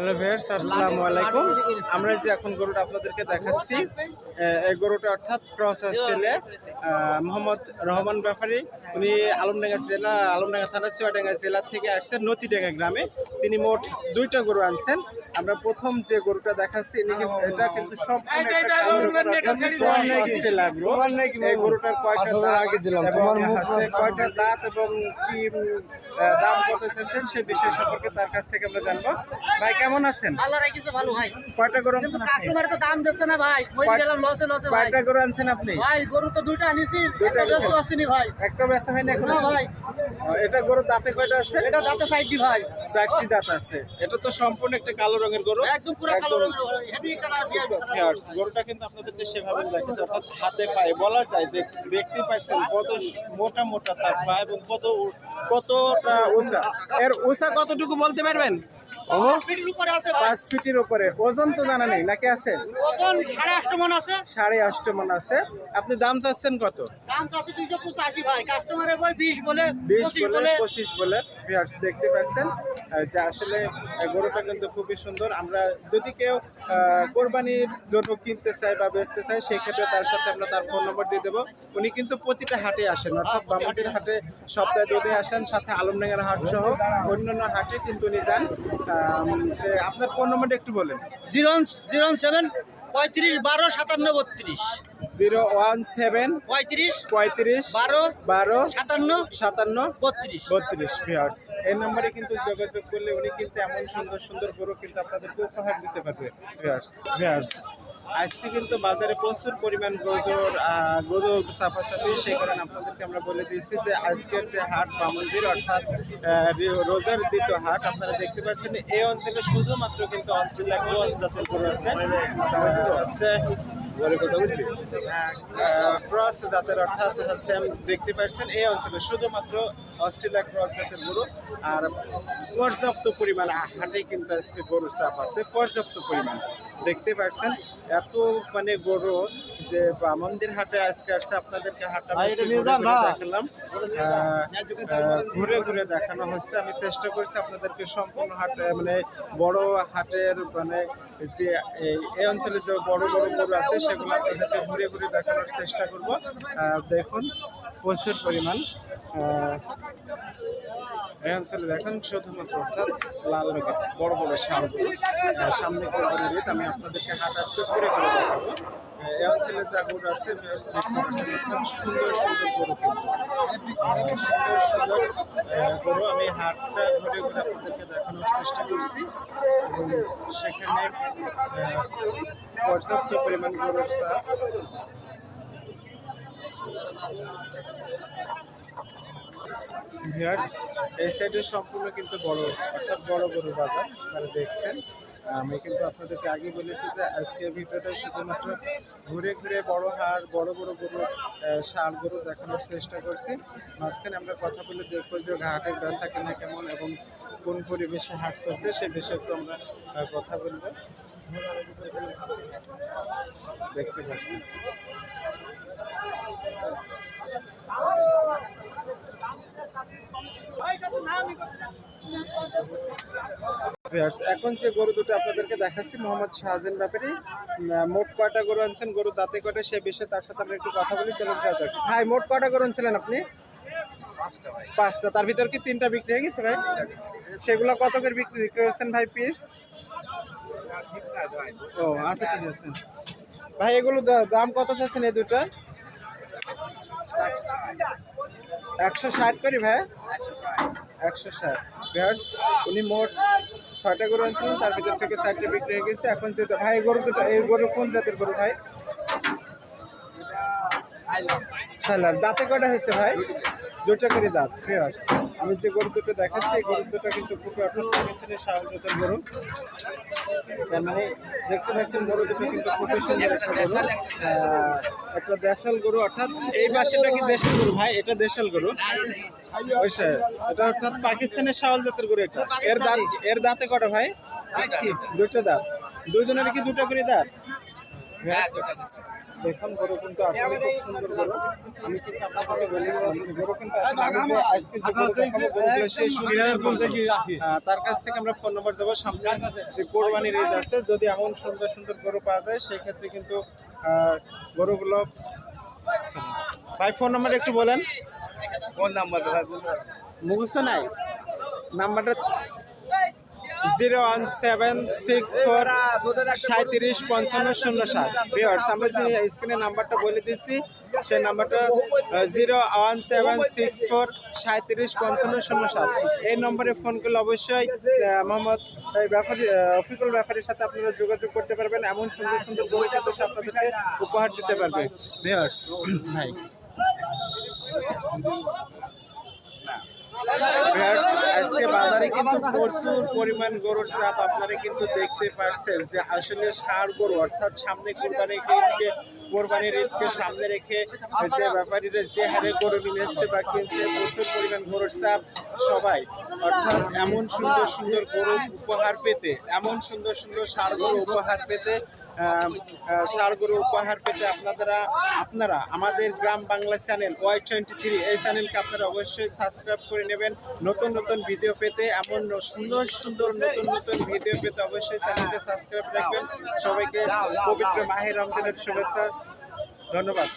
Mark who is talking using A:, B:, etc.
A: Hello ভেয়ার্স আসসালামু আলাইকুম। আমরা যে এখন গরুটা আপনাদেরকে দেখাচ্ছি গরুটা অর্থাৎ ক্রস অস্ট্রেলিয়া আহ, মোহাম্মদ রহমান ব্যাপারী। উনি আলমডাঙ্গা জেলা আলমডাঙ্গা থানা চুয়াডাঙ্গা জেলা থেকে আসছেন নতিডাঙ্গা গ্রামে। তিনি মোট দুইটা গরু আনছেন। আমরা প্রথম যে গরুটা দেখাচ্ছি এটা কিন্তু সম্পূর্ণ। এই গরুটার কয়টা দাঁত এবং
B: তোমার
A: আছে কয়টা দাঁত এবং কি দাম কত এসেছেন সেই বিষয় সম্পর্কে তার কাছ থেকে আমরা জানব। ভাই কেমন আছেন?
C: আল্লাহ রাখিছে ভালো ভাই।
A: কয়টা গরু
C: কিন্তু কাস্টমার তো দাম দিচ্ছে না ভাই। গেলাম লসে লসে ভাই।
A: কয়টা গরু আনছেন আপনি?
C: ভাই গরু তো দুইটা আনিছি
A: দুইটা
C: একটা আসেনি ভাই।
A: একটা বেচা হয়নি এখন?
C: ভাই।
A: এটা গরু দাঁতে কয়টা আছে?
C: এটা দাঁতে সাইড ভাই।
A: চারটি দাঁত আছে। এটা তো সম্পূর্ণ একটা কালো রঙের গরু।
C: একদম পুরো কালো রঙের হেভি কালার দিয়ে
A: গরুটা কিন্তু আপনাদেরকে সেভাবে দেখেছে অর্থাৎ হাতে পায়ে। বলা যায় যে দেখতে পাচ্ছেন কত মোটা মোটা তার পা এবং কত কতটা উঁচা। এর উঁচা কতটুকু বলতে পারবেন? পাঁচ ফিটের উপরে ওজন তো জানা নেই নাকি আছে?
C: ওজন সাড়ে মন আছে।
A: সাড়ে আষ্ট মন আছে। আপনি দাম চাচ্ছেন কত?
C: দাম তো দুইশো পঁচাশি ভাই। কাস্টমারের বই বিশ বলে
A: বিশ
C: পঁচিশ
A: বলে
C: বলে।
A: পঁচিশ বলে। দেখতে পাচ্ছেন? আহ, যে আসলে গরুটা কিন্তু খুবই সুন্দর। আমরা যদি কেউ কোরবানির জন্য কিনতে চাই বা বেচতে চাই সেক্ষেত্রে তার সাথে আমরা তার ফোন নম্বর দিয়ে দেবো। উনি কিন্তু প্রতিটা হাটে আসেন, অর্থাৎ বামুটির হাটে সপ্তাহে দুদিন আসেন, সাথে আলমডাঙ্গার হাট সহ অন্যান্য হাটে কিন্তু উনি যান। আপনার ফোন নম্বরটা একটু বলেন।
C: জিরো জিরো সেভেন, পঁয়ত্রিশ, বারো, সাতান্ন, বত্রিশ।
A: জিরো ওয়ান সেভেন
C: পঁয়ত্রিশ
A: পঁয়ত্রিশ
C: বারো
A: বারো
C: সাতান্ন
A: সাতান্ন
C: বত্রিশ।
A: বত্রিশ ভিউয়ার্স। এই নম্বরে কিন্তু যোগাযোগ করলে উনি কিন্তু এমন সুন্দর সুন্দর গরু কিন্তু আপনাদেরকে উপহার দিতে পারবে ভিউয়ার্স ভিউয়ার্স। আজকে কিন্তু বাজারে প্রচুর পরিমাণ গরুর গরু চাপাচাপি সেই কারণে আপনাদেরকে আমরা বলে দিয়েছি যে আজকের যে হাট বামন্দির অর্থাৎ আহ, রোজার দ্বিতীয় হাট আপনারা দেখতে পাচ্ছেন এই অঞ্চলে শুধুমাত্র কিন্তু অস্ট্রেলিয়া ক্রস জাতের গরু আছে আছে। ক্রস জাতের অর্থাৎ হচ্ছে দেখতে পাচ্ছেন এই অঞ্চলে শুধুমাত্র অস্ট্রেলিয়া ক্রস জাতের গরু আর পর্যাপ্ত পরিমাণ হাটে কিন্তু আজকে গরুর চাপ আছে, পর্যাপ্ত পরিমাণ। দেখতে পাচ্ছেন এত মানে গরু যে মন্দির হাটে আজকে আসছে আপনাদেরকে হাটটা দেখালাম। ঘুরে ঘুরে দেখানো হচ্ছে। আমি চেষ্টা করছি আপনাদেরকে সম্পূর্ণ হাটে মানে বড় হাটের মানে যে এই- অঞ্চলে যে বড় বড় গরু আছে সেগুলো আপনাদেরকে ঘুরে ঘুরে দেখানোর চেষ্টা করব। দেখুন প্রচুর পরিমাণ এই অঞ্চলে দেখেন শুধুমাত্র অর্থাৎ লাল রঙের বড় বড় আহ, সামনে কোরবানির ঈদ আমি আপনাদেরকে হাট আজকে ঘুরে ঘুরে দেখাবো। এই অঞ্চলে যা গরু আছে অর্থাৎ সুন্দর সুন্দর গরু কিন্তু সুন্দর সুন্দর গরু আমি হাটটা ঘুরে ঘুরে আপনাদেরকে দেখানোর চেষ্টা করছি। এবং সেখানে পর্যাপ্ত পরিমাণ গরুর চাপ ভিউয়ার্স, এই সাইডে সম্পূর্ণ কিন্তু বড়, অর্থাৎ বড় গরু বাজার, আপনারা দেখছেন। আমি কিন্তু আপনাদেরকে আগে বলেছি যে আজকের ভিডিওটা শুধুমাত্র ঘুরে ঘুরে বড় হাড়, বড় বড় গরু ষাঁড় গরু দেখানোর চেষ্টা করছি। মাঝখানে আমরা কথা বলে দেখব যে ঘাটের বেচা কেনা কেমন এবং কোন পরিবেশে হাট চলছে সেই বিষয়ে একটু আমরা কথা বলব। দেখতে পাচ্ছি এখন যে গরু দুটো আপনাদেরকে দেখাচ্ছি মোহাম্মদ শাহজান ব্যাপারী। মোট কয়টা গরু আনছেন? গরু দাঁতে কয়টা সে বিষয়ে তার সাথে আমরা একটু কথা বলি চলুন ভাই মোট কয়টা গরু আনছিলেন আপনি? পাঁচটা তার ভিতর কি তিনটা বিক্রি হয়ে গেছে ভাই? সেগুলো কত করে বিক্রি করেছেন ভাই পিস ও আচ্ছা ঠিক আছে। ভাই এগুলো দাম কত চাচ্ছেন এই দুটো? একশো ষাট করি ভাই। একশো ষাট। ভিউয়ার্স উনি মোট ছয়টা গরু আনছিলেন, তার ভিতর থেকে চারটে বিক্রি হয়ে গেছে। এখন যেহেতু ভাই গরু দুটো এই গরু কোন জাতের গরু ভাই? শালার দাঁতে কটা হয়েছে ভাই? দুটো করে দাঁত ভিউয়ার্স আমি যে গরু দুটো দেখাচ্ছি, এই গরু দুটো কিন্তু খুবই অর্থাৎ পাকিস্তানের শাহল জাতের গরু। তার মানে দেখতে পাচ্ছেন গরু দুটো কিন্তু খুবই সুন্দর একটা গরু। একটা দেশাল গরু, অর্থাৎ এই পাশেটা কি দেশাল গরু? ভাই, এটা দেশাল গরু। এটা অর্থাৎ পাকিস্তানের শাওয়াল জাতের গরু এটা। এর দাঁত, এর দাঁতে কটা ভাই? দুটো দাঁত। দুজনের কি দুটো করে দাঁত দেখুন গরু কিন্তু আসলে খুব সুন্দর গরু। আমি কিন্তু আপনাদেরকে বলেছিলাম যে গরু কিন্তু আসলে আজকে যে গরু দেখাবো সেই সুন্দর তার কাছ থেকে আমরা ফোন নম্বর দেবো সামনে যে কোরবানির ঈদ আছে যদি এমন সুন্দর সুন্দর গরু পাওয়া যায় সেই ক্ষেত্রে কিন্তু গরুগুলো ভাই ফোন নাম্বার একটু বলেন।
B: ফোন নাম্বার
A: মুখস্থ নাই? নাম্বারটা zero one seven six four সাঁত্রিশ পঞ্চান্ন শূন্য সাত। ভিওর্স আমরা যে স্ক্রিনে নাম্বারটা বলে দিচ্ছি সেই নাম্বারটা zero one seven six four সাঁত্রিশ পঞ্চান্ন শূন্য সাত। এই নম্বরে ফোন করলে অবশ্যই মোহাম্মদ এই ব্যাপারী অফিকুল ব্যাপারীর সাথে আপনারা যোগাযোগ করতে পারবেন। এমন সুন্দর সুন্দর গরু কিন্তু সে আপনাদেরকে উপহার দিতে পারবে। ভিওর্স ভাই। আজকে বাজারে কিন্তু প্রচুর পরিমাণ গরুর চাপ। আপনারা কিন্তু দেখতে পারছেন যে আসলে ষাড় গরু, অর্থাৎ সামনে কোরবানির ঈদকে কোরবানির ঈদকে সামনে রেখে যে ব্যাপারীরা যে হারে গরু নিয়ে এসছে বা কিনছে, প্রচুর পরিমাণ গরুর চাপ সবাই। অর্থাৎ এমন সুন্দর সুন্দর গরু উপহার পেতে, এমন সুন্দর সুন্দর ষাড় গরু উপহার পেতে আহ, আহ, গরু উপহার পেতে আপনারা আপনারা আমাদের Gram Bangla channel Y twenty three এই চ্যানেলকে আপনারা অবশ্যই সাবস্ক্রাইব করে নেবেন। নতুন নতুন ভিডিও পেতে এমন সুন্দর সুন্দর নতুন নতুন ভিডিও পেতে অবশ্যই চ্যানেলকে সাবস্ক্রাইব রাখবেন। সবাইকে পবিত্র মাহের রমজানের শুভেচ্ছা। ধন্যবাদ।